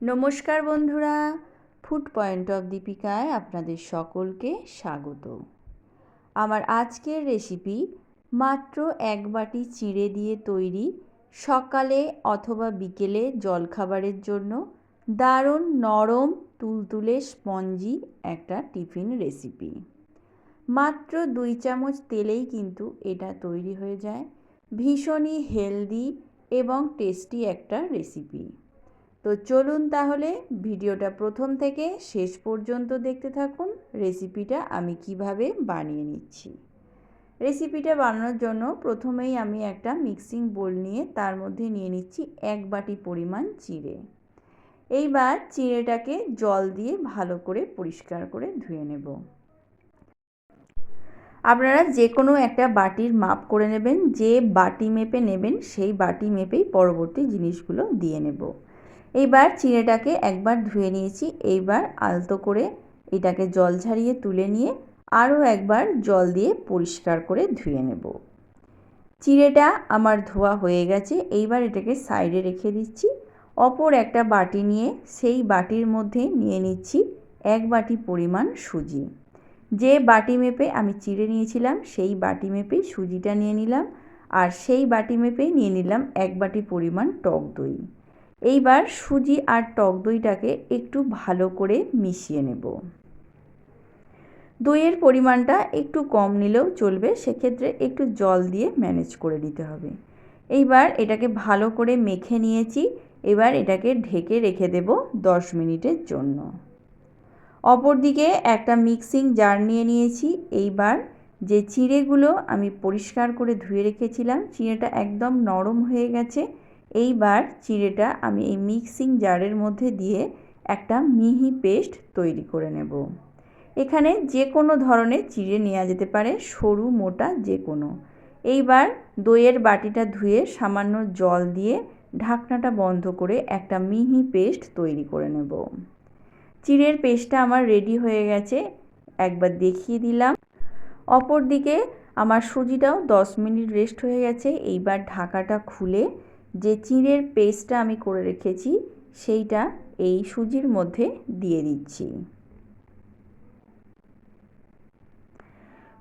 নমস্কার বন্ধুরা food point of দীপিকায় আপনাদের সকলকে স্বাগত। আমার আজকের রেসিপি মাত্র এক বাটি চিড়ে দিয়ে তৈরি সকালে অথবা বিকেলে জলখাবারের জন্য দারুণ নরম তুলতুলে স্পঞ্জি একটা টিফিন রেসিপি মাত্র দুই চামচ তেলেই কিন্তু এটা তৈরি হয়ে যায়। ভীষণই হেলদি এবং টেস্টি একটা রেসিপি তো চলুন তাহলে ভিডিওটা প্রথম থেকে শেষ পর্যন্ত দেখতে থাকুন রেসিপিটা আমি কীভাবে বানিয়ে নিচ্ছি। রেসিপিটা বানানোর জন্য প্রথমেই আমি একটা মিক্সিং বোল নিয়ে তার মধ্যে নিয়ে নিচ্ছি এক বাটি পরিমাণ চিড়ে। এইবার চিড়েটাকে জল দিয়ে ভালো করে পরিষ্কার করে ধুয়ে নেব। আপনারা যে কোনো একটা বাটির মাপ করে নেবেন, যে বাটি মেপে নেবেন সেই বাটি মেপেই পরবর্তী জিনিসগুলো দিয়ে নেব। এইবার চিড়েটাকে একবার ধুয়ে নিয়েছি, এইবার আলতো করে এটাকে জল ঝারিয়ে তুলে নিয়ে আরও একবার জল দিয়ে পরিষ্কার করে ধুয়ে নেব। চিড়েটা আমার ধোয়া হয়ে গেছে, এইবার এটাকে সাইডে রেখে দিচ্ছি। অপর একটা বাটি নিয়ে সেই বাটির মধ্যে নিয়ে নিচ্ছি এক বাটি পরিমাণ সুজি। যে বাটি মেপে আমি চিড়ে নিয়েছিলাম, সেই বাটি মেপেই সুজিটা নিয়ে নিলাম আর সেই বাটি মেপেই নিয়ে নিলাম এক বাটি পরিমাণ টক দই। এইবার সুজি আর টক দইটাকে একটু ভালো করে মিশিয়ে নেব। দইয়ের পরিমাণটা একটু কম নিলেও চলবে, সেক্ষেত্রে একটু জল দিয়ে ম্যানেজ করে দিতে হবে। এইবার এটাকে ভালো করে মেখে নিয়েছি, এবার এটাকে ঢেকে রেখে দেব দশ মিনিটের জন্য। অপরদিকে একটা মিক্সিং জার নিয়ে নিয়েছি, এইবার যে চিঁড়েগুলো আমি পরিষ্কার করে ধুয়ে রেখেছিলাম, চিঁড়েটা একদম নরম হয়ে গেছে এইবার চিড়েটা আমি এই মিক্সিং জারের মধ্যে দিয়ে একটা মিহি পেস্ট তৈরি করে নেব। এখানে যে কোনো ধরনের চিড়ে নেওয়া যেতে পারে, সরু, মোটা যে কোনো এইবার দইয়ের বাটিটা ধুয়ে সামান্য জল দিয়ে ঢাকনাটা বন্ধ করে একটা মিহি পেস্ট তৈরি করে নেব। চিড়ের পেস্টটা আমার রেডি হয়ে গেছে, একবার দেখিয়ে দিলাম। অপর দিকে আমার সুজিটাও দশ মিনিট রেস্ট হয়ে গেছে, এইবার ঢাকাটা খুলে যে চিঁড়ের পেস্টটা আমি করে রেখেছি, সেইটা এই সুজির মধ্যে দিয়ে দিচ্ছি।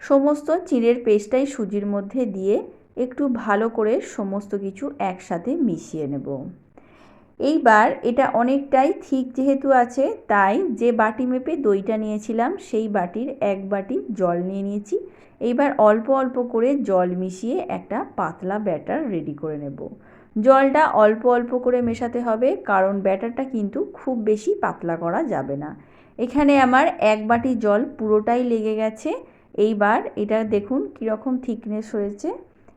সমস্ত চিঁড়ের পেস্টটাই সুজির মধ্যে দিয়ে একটু ভালো করে সমস্ত কিছু একসাথে মিশিয়ে নেব। এইবার এটা অনেকটাই ঠিক যেহেতু আছে, তাই যে বাটি মেপে দইটা নিয়েছিলাম, সেই বাটির এক বাটি জল নিয়ে নিয়েছি। এইবার অল্প অল্প করে জল মিশিয়ে একটা পাতলা ব্যাটার রেডি করে নেব। জলটা অল্প অল্প করে মেশাতে হবে, কারণ ব্যাটারটা কিন্তু খুব বেশি পাতলা করা যাবে না। এখানে আমার এক বাটি জল পুরোটাই লেগে গেছে। এইবার এটা দেখুন কীরকম থিকনেস হয়েছে।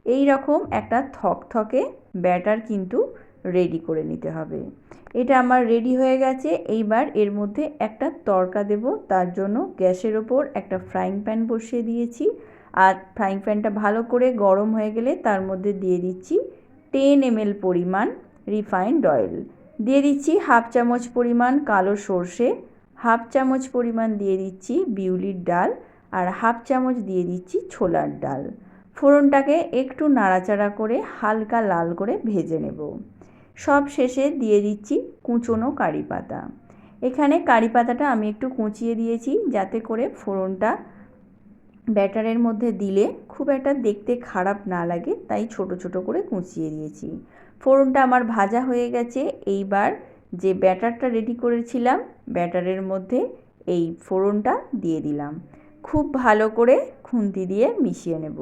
এই রকম একটা থকথকে ব্যাটার কিন্তু রেডি করে নিতে হবে। এটা আমার রেডি হয়ে গেছে। এইবার এর মধ্যে একটা তরকা দেব। তার জন্য গ্যাসের ওপর একটা ফ্রাইং প্যান বসিয়ে দিয়েছি। আর ফ্রাইং প্যানটা ভালো করে গরম হয়ে গেলে তার মধ্যে দিয়ে দিচ্ছি টেন এমএল পরিমাণ রিফাইন্ড অয়েল দিয়ে দিচ্ছি হাফ চামচ পরিমাণ কালো সর্ষে হাফ চামচ পরিমাণ দিয়ে দিচ্ছি বিউলির ডাল আর হাফ চামচ দিয়ে দিচ্ছি ছোলার ডাল। ফোড়নটাকে একটু নাড়াচাড়া করে হালকা লাল করে ভেজে নেব। সব শেষে দিয়ে দিচ্ছি কুচনো কারি পাতা। এখানে কারি পাতাটা আমি একটু কুচিয়ে দিয়েছি যাতে করে ফোড়নটা ব্যাটারের মধ্যে দিলে খুব একটা দেখতে খারাপ না লাগে, তাই ছোট ছোট করে কুচিয়ে দিয়েছি। ফোড়নটা আমার ভাজা হয়ে গেছে, এইবার যে ব্যাটারটা রেডি করেছিলাম, ব্যাটারের মধ্যে এই ফোড়নটা দিয়ে দিলাম। খুব ভালো করে খুন্তি দিয়ে মিশিয়ে নেব।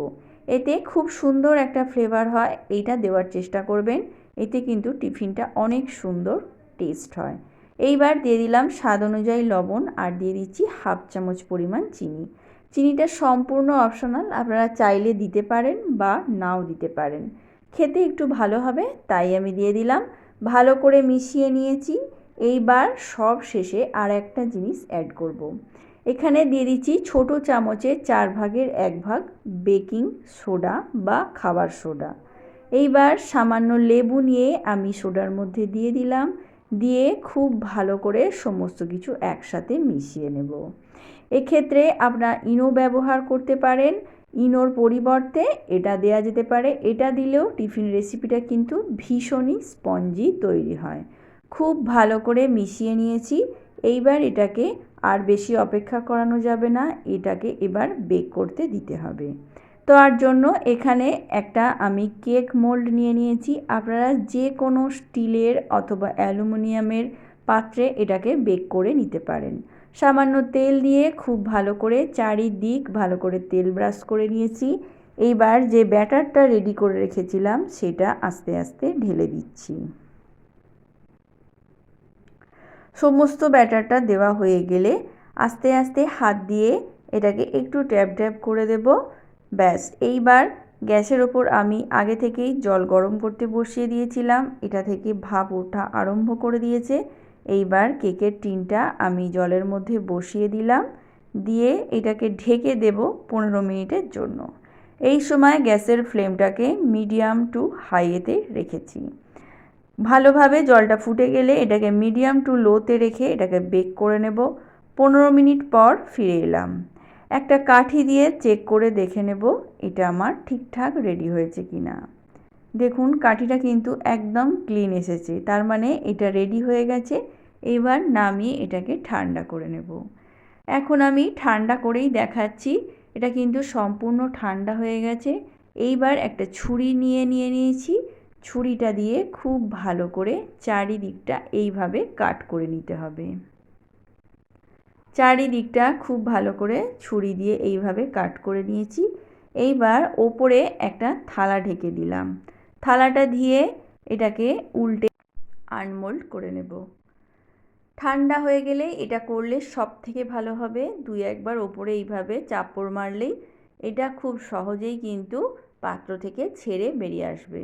এতে খুব সুন্দর একটা ফ্লেভার হয়, এইটা দেওয়ার চেষ্টা করবেন, এতে কিন্তু টিফিনটা অনেক সুন্দর টেস্ট হয়। এইবার দিয়ে দিলাম স্বাদ অনুযায়ী লবণ, আর দিয়ে দিচ্ছি হাফ চামচ পরিমাণ চিনি। চিনিটা সম্পূর্ণ অপশনাল আপনারা চাইলে দিতে পারেন বা নাও দিতে পারেন। খেতে একটু ভালো হবে, তাই আমি দিয়ে দিলাম। ভালো করে মিশিয়ে নিয়েছি। এইবার সব শেষে আর একটা জিনিস অ্যাড করব। এখানে দিয়ে দিচ্ছি ছোটো চামচে চার ভাগের এক ভাগ বেকিং সোডা বা খাবার সোডা এইবার সামান্য লেবু নিয়ে আমি সোডার মধ্যে দিয়ে দিলাম। দিয়ে খুব ভালো করে সমস্ত কিছু একসাথে মিশিয়ে নেব। এক্ষেত্রে আপনার ইনো ব্যবহার করতে পারেন। ইনোর পরিবর্তে এটা দেয়া যেতে পারে। এটা দিলেও টিফিন রেসিপিটা কিন্তু ভীষণই স্পঞ্জি তৈরি হয়। খুব ভালো করে মিশিয়ে নিয়েছি। এইবার এটাকে আর বেশি অপেক্ষা করানো যাবে না। এটাকে এবার বেক করতে দিতে হবে। তো আর জন্য এখানে একটা আমি কেক মোল্ড নিয়ে নিয়েছি। আপনারা যে কোনো স্টিলের অথবা অ্যালুমিনিয়ামের পাত্রে এটাকে বেক করে নিতে পারেন। সামান্য তেল দিয়ে খুব ভালো করে চারিদিক ভালো করে তেল ব্রাশ করে নিয়েছি। এইবার যে ব্যাটারটা রেডি করে রেখেছিলাম, সেটা আস্তে আস্তে ঢেলে দিচ্ছি। সমস্ত ব্যাটারটা দেওয়া হয়ে গেলে আস্তে আস্তে হাত দিয়ে এটাকে একটু ট্যাপ ট্যাপ করে দেব। ব্যাস, এইবার গ্যাসের ওপর আমি আগে থেকেই জল গরম করতে বসিয়ে দিয়েছিলাম। এটা থেকে ভাপ ওঠা আরম্ভ করে দিয়েছে। এইবার কেকের টিনটা আমি জলের মধ্যে বসিয়ে দিলাম। দিয়ে এটাকে ঢেকে দেব পনেরো মিনিটের জন্য। এই সময় গ্যাসের ফ্লেমটাকে মিডিয়াম টু হাইয়েতে রেখেছি। ভালোভাবে জলটা ফুটে গেলে এটাকে মিডিয়াম টু লোতে রেখে এটাকে বেক করে নেব। পনেরো মিনিট পর ফিরে এলাম। একটা কাঠি দিয়ে চেক করে দেখে নেব এটা আমার ঠিকঠাক রেডি হয়েছে কি না দেখুন, কাঠিটা কিন্তু একদম ক্লিন এসেছে। তার মানে এটা রেডি হয়ে গেছে। এবার নামিয়ে এটাকে ঠান্ডা করে নেব। এখন আমি ঠান্ডা করেই দেখাচ্ছি, এটা কিন্তু সম্পূর্ণ ঠান্ডা হয়ে গেছে। এইবার একটা ছুরি নিয়ে নিয়ে নিয়েছি। ছুরিটা দিয়ে খুব ভালো করে চারিদিকটা এইভাবে কাট করে নিতে হবে। চারিদিকটা খুব ভালো করে ছুরি দিয়ে এইভাবে কাট করে নিয়েছি। এইবার ওপরে একটা থালা ঢেকে দিলাম। থালাটা দিয়ে এটাকে উল্টে আনমোল্ড করে নেব। ঠান্ডা হয়ে গেলে এটা করলে সব থেকে ভালো হবে। দুই একবার ওপরে এইভাবে চাপড় মারলেই এটা খুব সহজেই কিন্তু পাত্র থেকে ছেড়ে বেরিয়ে আসবে।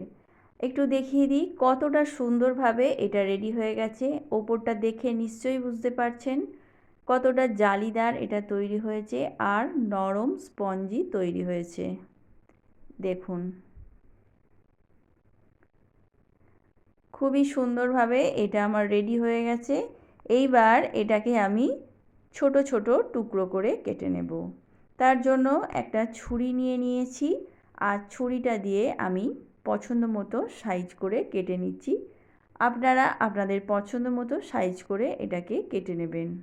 একটু দেখিয়ে দিই কতটা সুন্দরভাবে এটা রেডি হয়ে গেছে। ওপরটা দেখে নিশ্চয়ই বুঝতে পারছেন কতটা জালিদার এটা তৈরি হয়েছে আর নরম স্পঞ্জি তৈরি হয়েছে। দেখুন। খুবই সুন্দরভাবে এটা আমার রেডি হয়ে গেছে। এইবার এটাকে আমি ছোট ছোট টুকরো করে কেটে নেব। তার জন্য একটা ছুরি নিয়ে নিয়েছি আর ছুরিটা দিয়ে আমি পছন্দ মতো সাইজ করে কেটে নিচ্ছি। আপনারা আপনাদের পছন্দ মতো সাইজ করে এটাকে কেটে নেবেন।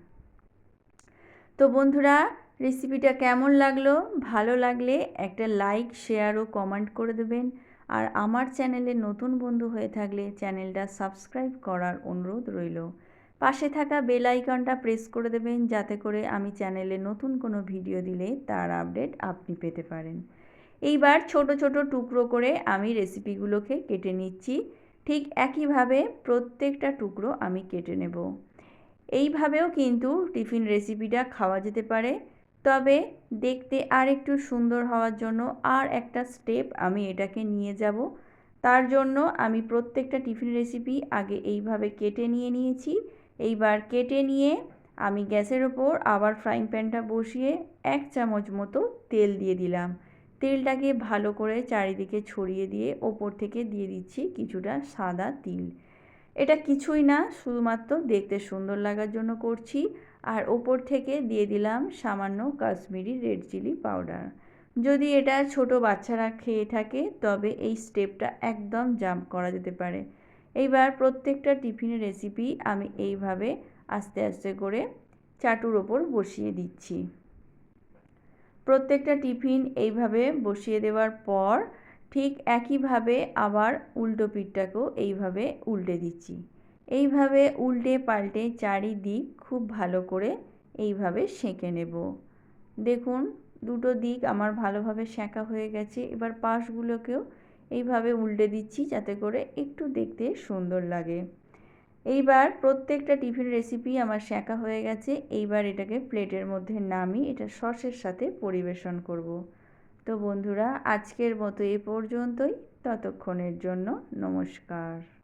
তো বন্ধুরা, রেসিপিটা কেমন লাগল? ভালো লাগলে একটা লাইক, শেয়ার ও কমেন্ট করে দেবেন। আর আমার চ্যানেলে নতুন বন্ধু হয়ে থাকলে চ্যানেলটা সাবস্ক্রাইব করার অনুরোধ রইল। পাশে থাকা বেল আইকনটা প্রেস করে দেবেন, যাতে করে আমি চ্যানেলে নতুন কোনো ভিডিও দিলে তার আপডেট আপনি পেতে পারেন। এইবার ছোট ছোট টুকরো করে আমি রেসিপিগুলোকে কেটে নিচ্ছি। ঠিক একইভাবে প্রত্যেকটা টুকরো আমি কেটে নেব। এইভাবেও কিন্তু টিফিন রেসিপিটা খাওয়া যেতে পারে। তবে দেখতে আর একটু সুন্দর হওয়ার জন্য আর একটা স্টেপ আমি এটাকে নিয়ে যাব। তার জন্য আমি প্রত্যেকটা টিফিন রেসিপি আগে এইভাবে কেটে নিয়ে নিয়েছি। এইবার কেটে নিয়ে আমি গ্যাসের ওপর আবার ফ্রাইং প্যানটা বসিয়ে এক চামচ মতো তেল দিয়ে দিলাম। তেলটাকে ভালো করে চারিদিকে ছড়িয়ে দিয়ে ওপর থেকে দিয়ে দিচ্ছি কিছুটা সাদা তিল। এটা কিছুই না, শুধুমাত্র দেখতে সুন্দর লাগার জন্য করছি। আর ওপর থেকে দিয়ে দিলাম সামান্য কাশ্মীরি রেড চিলি পাউডার যদি এটা ছোট বাচ্চারা খেয়ে থাকে, তবে এই স্টেপটা একদম জাম্প করা যেতে পারে। এইবার প্রত্যেকটা টিফিনের রেসিপি আমি এইভাবে আস্তে আস্তে করে চাটুর ওপর বসিয়ে দিচ্ছি। প্রত্যেকটা টিফিন এইভাবে বসিয়ে দেওয়ার পর ঠিক একইভাবে আবার উল্টো পিঠটাকেও এইভাবে উল্টে দিচ্ছি। এইভাবে উল্টে পাল্টে চারিদিক খুব ভালো করে এইভাবে সেঁকে নেব। দেখুন, দুটো দিক আমার ভালোভাবে সেঁকা হয়ে গেছে। এবার পাশগুলোকেও এইভাবে উল্টে দিচ্ছি যাতে করে একটু দেখতে সুন্দর লাগে। এইবার প্রত্যেকটা টিফিন রেসিপি আমার শেখা হয়ে গেছে। এইবার এটাকে প্লেটের মধ্যে নামি এটা সসের সাথে পরিবেশন করব। তো বন্ধুরা, আজকের মতো এ পর্যন্তই। ততক্ষণের জন্য নমস্কার।